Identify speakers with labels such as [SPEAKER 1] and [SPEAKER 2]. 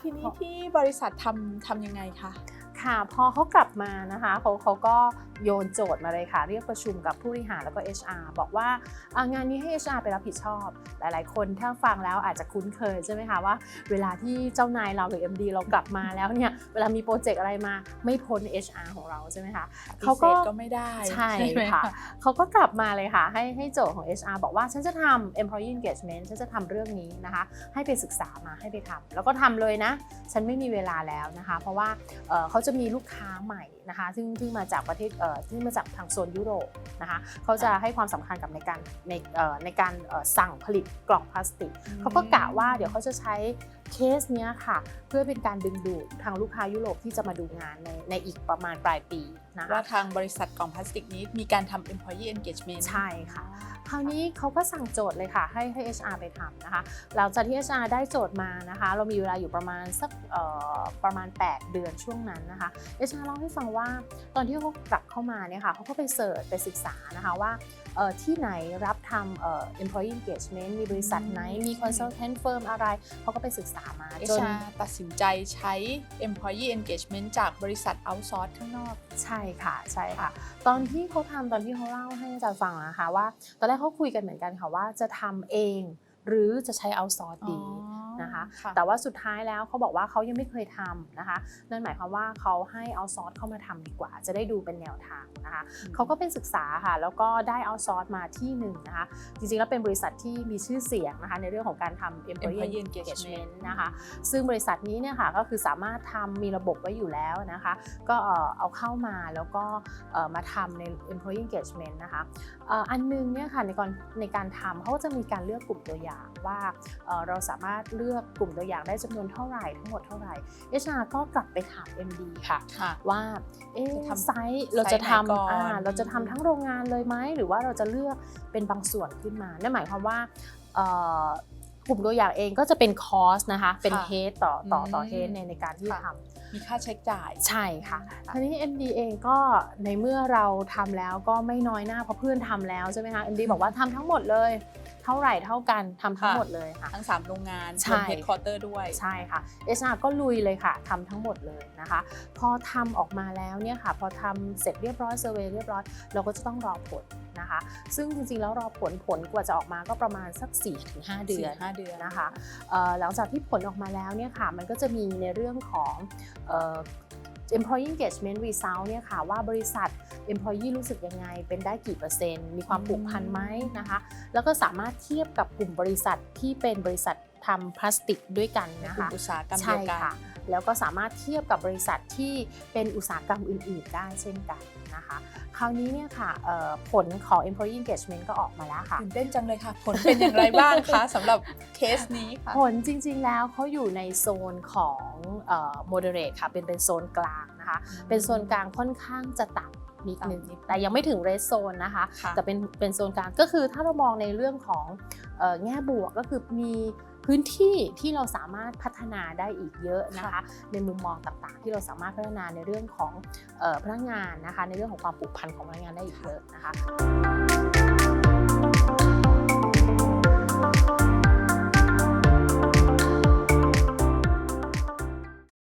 [SPEAKER 1] ทีนี้ที่บริษัททำทำยังไงคะ
[SPEAKER 2] ค่ะพอเขากลับมานะคะเขาเขาก็โยนโจทย์มาเลยค่ะ เรียกประชุมกับผู้บริหารแล้วก็ HR บอกว่าอ่างานนี้ให้ HR ไปรับผิดชอบ หลาย ๆ คนถ้าฟังแล้วอาจจะคุ้นเคยใช่ไหมคะว่า เวลาที่เจ้านายเราหรือ MD เรากลับมาแล้วเนี่ยเวลามีโปรเจกต์อะไรมาไม่พ้น HR ของเราใช่ไหมคะเขาก็
[SPEAKER 1] ปฏิสธก็ไม่ได้
[SPEAKER 2] ใช่
[SPEAKER 1] ไหม
[SPEAKER 2] ค่ะเขาก็กลับมาเลยค่ะให้ให้โจทย์ของ HR บอกว่าฉันจะทำ employee engagement ฉันจะทำเรื่องนี้นะคะ ให้ไปศึกษามาให้ไปทำแล้วก็ทำเลยนะ ฉันไม่มีเวลาแล้วนะคะ เพราะว่าเอ่อเขาจะมีลูกค้าใหม่นะคะ ซึ่งซึ่งมาจากประเทศเอ่อซึ่งมาจากทางโซนยุโรปนะคะเขาจะให้ความสำคัญกับในการในเอ่อในการเอ่อสั่งผลิตกล่องพลาสติกเขาก็กะว่าเดี๋ยวเขาจะใช้เคสเนี้ยค่ะ เพื่อเป็นการดึงดูดทางลูกค้ายุโรปที่จะมาดูงานในในอีกประมาณปลายปี นะคะ
[SPEAKER 1] ว่าทางบริษัทกล่องพลาสติกนี้มีการทำ employee engagement
[SPEAKER 2] ใช่ค่ะ คราวนี้เขาก็สั่งโจทย์เลยค่ะ ให้ให้ HR ไปทำนะคะหลังจากที่ HR ได้โจทย์มานะคะ เรามีเวลาอยู่ประมาณสักเอ่อประมาณ 8 เดือนช่วงนั้นนะคะ HR เล่าให้ฟังว่าตอนที่เขากลับเข้ามาเนี่ยค่ะเขาก็ไปเสิร์ชไปศึกษานะคะว่าเอ่อที่ไหนรับทำเอ่อ employee engagement มีบริษัทไหน มี consultant firm อะไร เขาก็ไปศึกษามาจน
[SPEAKER 1] HR ตัดสินใจใช้ employee engagement จากบริษัท outsource ข้างนอก
[SPEAKER 2] ใช่ค่ะใช่ค่ะ ตอนที่เขาทำตอนที่เขาเล่าให้อาจารย์ฟังนะคะว่า ตอนแรกเขาคุยกันเหมือนกันค่ะว่าจะทำเอง หรือจะใช้เอาซอร์สดี นะคะ แต่ว่าสุดท้ายแล้วเขาบอกว่าเขายังไม่เคยทำนะคะ นั่นหมายความว่าเขาให้เอาซอร์สเข้ามาทำดีกว่า จะได้ดูเป็นแนวทางนะคะเขาก็เป็นศึกษาค่ะ แล้วก็ได้เอาซอร์สมาที่หนึ่งนะคะ จริงๆแล้วเป็นบริษัทที่มีชื่อเสียงนะคะในเรื่องของการทำ employee
[SPEAKER 1] Employee
[SPEAKER 2] engagement นะคะ ซึ่งบริษัทนี้เนี่ยค่ะก็คือสามารถทำมีระบบไว้อยู่แล้วนะคะ ก็เอ่อเอาเข้ามาแล้วก็เอ่อมาทำใน employee engagement นะคะเอ่ออันนึงเนี่ยค่ะในการในการทำเขาก็จะมีการเลือกกลุ่มตัวอย่างว่าเอ่อเราสามารถเลือกกลุ่มตัวอย่างได้จำนวนเท่าไหร่ทั้งหมดเท่าไหร่ HR ก็กลับไปถาม MD ค่ะ
[SPEAKER 1] ค่ะ
[SPEAKER 2] ว่าเอ๊ะ
[SPEAKER 1] จะทำ
[SPEAKER 2] ไซส์เราจะ
[SPEAKER 1] ไซส์ไหนก่อน
[SPEAKER 2] ทำอ่าเราจะทำทั้งโรงงานเลยไหมหรือว่าเราจะเลือกเป็นบางส่วนขึ้นมานั่นหมายความว่าเอ่อกลุ่มตัวอย่างเองก็จะเป็นคอสนะคะเป็น
[SPEAKER 1] ค่ะ
[SPEAKER 2] เฮดต่อต่อต่อ
[SPEAKER 1] อืม
[SPEAKER 2] เฮดในในการที่
[SPEAKER 1] ค่ะ
[SPEAKER 2] ทำ
[SPEAKER 1] มีค่าใช้จ่าย
[SPEAKER 2] ใช่ค่ะทีนี้ MD เองก็ในเมื่อเราทำแล้วก็ไม่น้อยหน้าเพราะเพื่อนทำแล้วใช่ไหมคะ MD บอกว่าทำทั้งหมดเลย เท่าไหร่เท่ากันทำทั้ง
[SPEAKER 1] ค่ะ
[SPEAKER 2] หมดเลยค่ะ
[SPEAKER 1] ทั้ง 3 โรงงาน
[SPEAKER 2] ใช่
[SPEAKER 1] รวม headquarter ด้วย
[SPEAKER 2] ใช่ค่ะ HR ก็ลุยเลยค่ะทำทั้งหมดเลยนะคะ พอทำออกมาแล้วเนี่ยค่ะ พอทำเสร็จเรียบร้อยเซอร์เวยเรียบร้อย เราก็จะต้องรอผลนะคะ ซึ่งจริงๆ แล้วรอผลผลกว่าจะออกมาก็ประมาณสัก 4-5 เดือน
[SPEAKER 1] สี่ห้าเดือน
[SPEAKER 2] นะคะเอ่อหลังจากที่ผลออกมาแล้วเนี่ยค่ะ มันก็จะมีในเรื่องของเอ่อ employee engagement result เนี่ยค่ะว่าบริษัท employee รู้สึกยังไง เป็นได้กี่เปอร์เซ็นต์ มีความผูกพันไหมนะคะ แล้วก็สามารถเทียบกับกลุ่มบริษัทที่เป็นบริษัท ทำพลาสติกด้วยกัน
[SPEAKER 1] ใน
[SPEAKER 2] นะ
[SPEAKER 1] กลุ่
[SPEAKER 2] คะ
[SPEAKER 1] มอุตสาหกรรม
[SPEAKER 2] ใช่
[SPEAKER 1] เดียวกัน
[SPEAKER 2] ค่ะแล้วก็สามารถเทียบกับบริษัทที่เป็นอุตสาหกรรมอื่น ๆ ได้เช่นกันนะคะ คราวนี้เนี่ยค่ะเอ่อผลของ employee engagement ก็ออกมาแล้วค่ะ
[SPEAKER 1] ตื่นเต้นจังเลยค่ะ ผลเป็นอย่างไรบ้างคะสำหรับเคสนี้ค่ะ
[SPEAKER 2] ผลจริง ๆ แล้วเขาอยู่ในโซนของเอ่อ moderate ค่ะ เป็นเป็นโซนกลางนะคะ เป็นโซนกลางค่อนข้างจะต่ำนิดนึง
[SPEAKER 1] ต่ำนิด
[SPEAKER 2] แต่ยังไม่ถึง red zone นะคะ
[SPEAKER 1] ค่ะ
[SPEAKER 2] แต่เป็นเป็นโซนกลางก็คือถ้าเรามองในเรื่องของเอ่อ แง่บวกก็คือมีพื้นที่ที่เราสามารถพัฒนาได้อีกเยอะนะคะ ในมุมมองต่างๆ ที่เราสามารถพัฒนาในเรื่องของเออพนักงานนะคะ ในเรื่องของความผูกพันของพนักงานได้อีกเยอะนะคะ